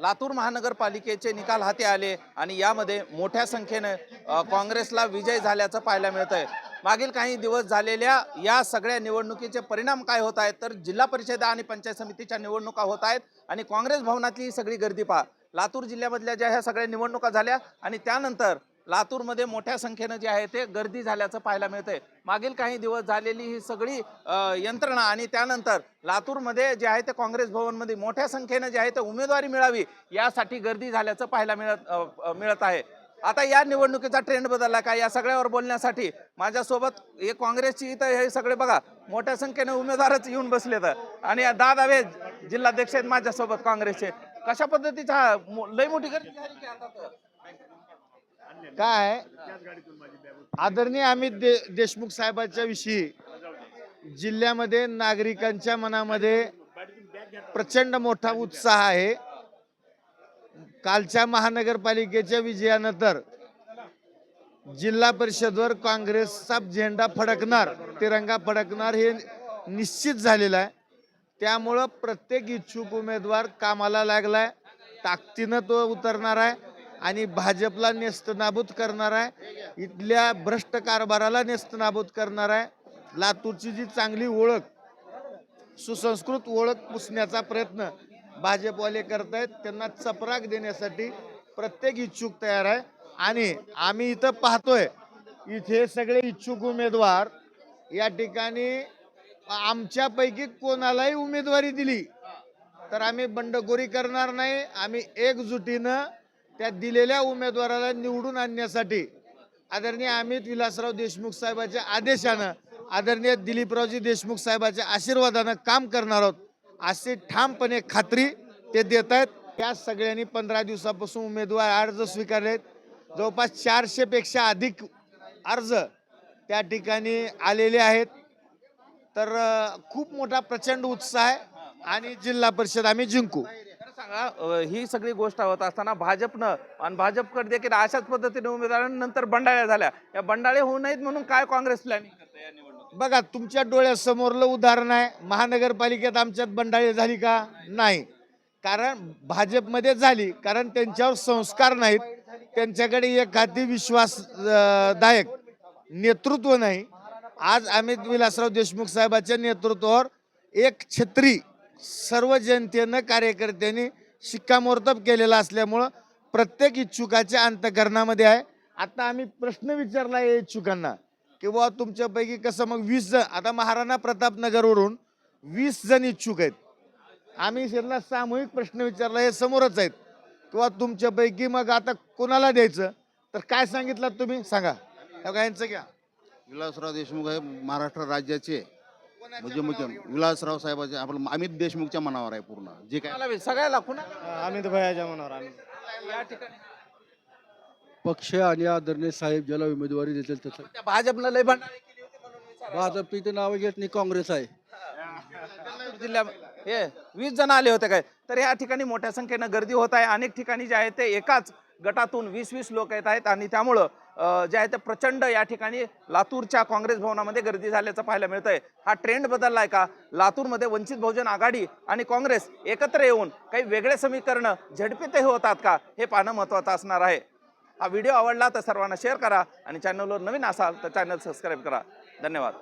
लातूर महानगरपालिकेचे निकाल हाती आले आणि यामध्ये मोठ्या संख्येनं काँग्रेसला विजय झाल्याचं पाहायला मिळत आहे मागील काही दिवस झालेल्या या सगळ्या निवडणुकीचे परिणाम काय होत आहेत? तर जिल्हा परिषद आणि पंचायत समितीच्या निवडणुका होत आहेत आणि काँग्रेस भवनातली ही सगळी गर्दी पहा. लातूर जिल्ह्यामधल्या ज्या ह्या सगळ्या निवडणुका झाल्या आणि त्यानंतर लातूरमध्ये मोठ्या संख्येनं जे आहे ते गर्दी झाल्याचं पाहायला मिळतंय. मागील काही दिवस झालेली ही सगळी यंत्रणा आणि त्यानंतर लातूरमध्ये जे आहे ते काँग्रेस भवनमध्ये मोठ्या संख्येनं जे आहे ते उमेदवारी मिळावी यासाठी गर्दी झाल्याचं पाहायला मिळत मिळत आहे. आता या निवडणुकीचा ट्रेंड बदलला का? या सगळ्यावर बोलण्यासाठी माझ्यासोबत हे काँग्रेसची इथं हे सगळे बघा मोठ्या संख्येने उमेदवारच येऊन बसले तर आणि दादा वे जिल्हाध्यक्ष आहेत माझ्यासोबत काँग्रेसचे. कशा पद्धतीचा लई लय मोठी गर्दी झाली की आता तर? काय आदरणीय अमित दे देशमुख साहेबांच्या विषयी जिल्ह्यामध्ये नागरिकांच्या मनामध्ये प्रचंड मोठा उत्साह आहे. कालच्या महानगरपालिकेच्या विजयानंतर जिल्हा परिषदवर काँग्रेसचा झेंडा फडकणार तिरंगा फडकणार हे निश्चित झालेलं आहे. त्यामुळं प्रत्येक इच्छुक उमेदवार कामाला लागलाय ताकदीनं तो उतरणार आहे. आणि भाजपला नेस्तनाबूत करणार आहे. इथल्या भ्रष्ट कारभाराला नेस्तनाबूत करणार आहे. लातूरची जी चांगली ओळख सुसंस्कृत ओळख पुसण्याचा प्रयत्न भाजपवाले करतायत त्यांना चपराक देण्यासाठी प्रत्येक इच्छुक तयार आहे. आणि आम्ही इथं पाहतोय इथे सगळे इच्छुक उमेदवार या ठिकाणी आमच्यापैकी कोणालाही उमेदवारी दिली तर आम्ही बंडखोरी करणार नाही. आम्ही एकजुटीनं त्या दिलेल्या उमेदवाराला निवडून आणण्यासाठी आदरणीय अमित विलासराव देशमुख साहेबांच्या आदेशानं आदरणीय दिलीपरावजी देशमुख साहेबांच्या आशीर्वादानं काम करणार आहोत अशी ठामपणे खात्री ते देत आहेत. त्या सगळ्यांनी पंधरा दिवसापासून उमेदवार अर्ज स्वीकारले आहेत जवळपास चारशेपेक्षा अधिक अर्ज त्या ठिकाणी आलेले आहेत. तर खूप मोठा प्रचंड उत्साह आहे आणि जिल्हा परिषद आम्ही जिंकू. सांगा ही सगळी गोष्ट होत असताना भाजपनं आणि भाजपकडे देखील अशाच पद्धतीने उमेदवारांनंतर बंडाळ्या झाल्या. या बंडाळे होऊ नयेत म्हणून काय काँग्रेस प्लॅनिंग करते या बघा तुमच्या डोळ्यासमोरलं उदाहरण आहे. महानगरपालिकेत आमच्यात बंडाळी झाली का? नाही. कारण भाजपमध्ये झाली कारण त्यांच्यावर संस्कार नाहीत. त्यांच्याकडे एखादी विश्वासदायक नेतृत्व नाही. आज अमित विलासराव देशमुख साहेबाच्या नेतृत्वावर एक छत्री सर्व जनतेनं कार्यकर्त्यांनी शिक्कामोर्तब केलेला असल्यामुळं प्रत्येक इच्छुकाच्या अंतकरणामध्ये आहे. आता आम्ही प्रश्न विचारला या इच्छुकांना की बुवा तुमच्यापैकी कसं मग वीस जण आता महाराणा प्रतापनगरवरून वीस जण इच्छुक आहेत. आम्ही त्यांना सामूहिक प्रश्न विचारला हे समोरच आहेत. किंवा तुमच्यापैकी मग आता कोणाला द्यायचं? तर काय सांगितलं तुम्ही? सांगा. यांचं घ्या. विलासराव देशमुख हे महाराष्ट्र राज्याचे म्हणजे मुख्य विलासराव साहेबाचे आपलं अमित देशमुखच्या मनावर आहे पूर्ण. जे काय सगळ्याला कुणा अमित भयाच्या मनावर आम्ही. या ठिकाणी. पक्ष आणि आदरणीय साहेब ज्याला उमेदवारी देतील त्याचं त्या भाजपनं लय बंडाळे केली होती म्हणून विचारलं. भाजप इथे नाव घेत नाही काँग्रेस आहे. लातूर जिल्ह्या हे वीस जण आले होते काय? तर या ठिकाणी मोठ्या संख्येनं गर्दी होत आहे. अनेक ठिकाणी जे आहे ते एकाच गटातून वीस वीस लोक येत आहेत आणि त्यामुळं जे आहे ते प्रचंड या ठिकाणी लातूरच्या काँग्रेस भवनामध्ये गर्दी झाल्याचं पाहायला मिळतंय. हा ट्रेंड बदललाय का? लातूरमध्ये वंचित बहुजन आघाडी आणि काँग्रेस एकत्र येऊन काही वेगळे समीकरण झडपीतही होतात का? हे पाहणं महत्त्वाचं असणार आहे. हा व्हिडिओ आवडला तर सर्वांना शेअर करा आणि चॅनलवर नवीन असाल तर चॅनल सबस्क्राईब करा. धन्यवाद.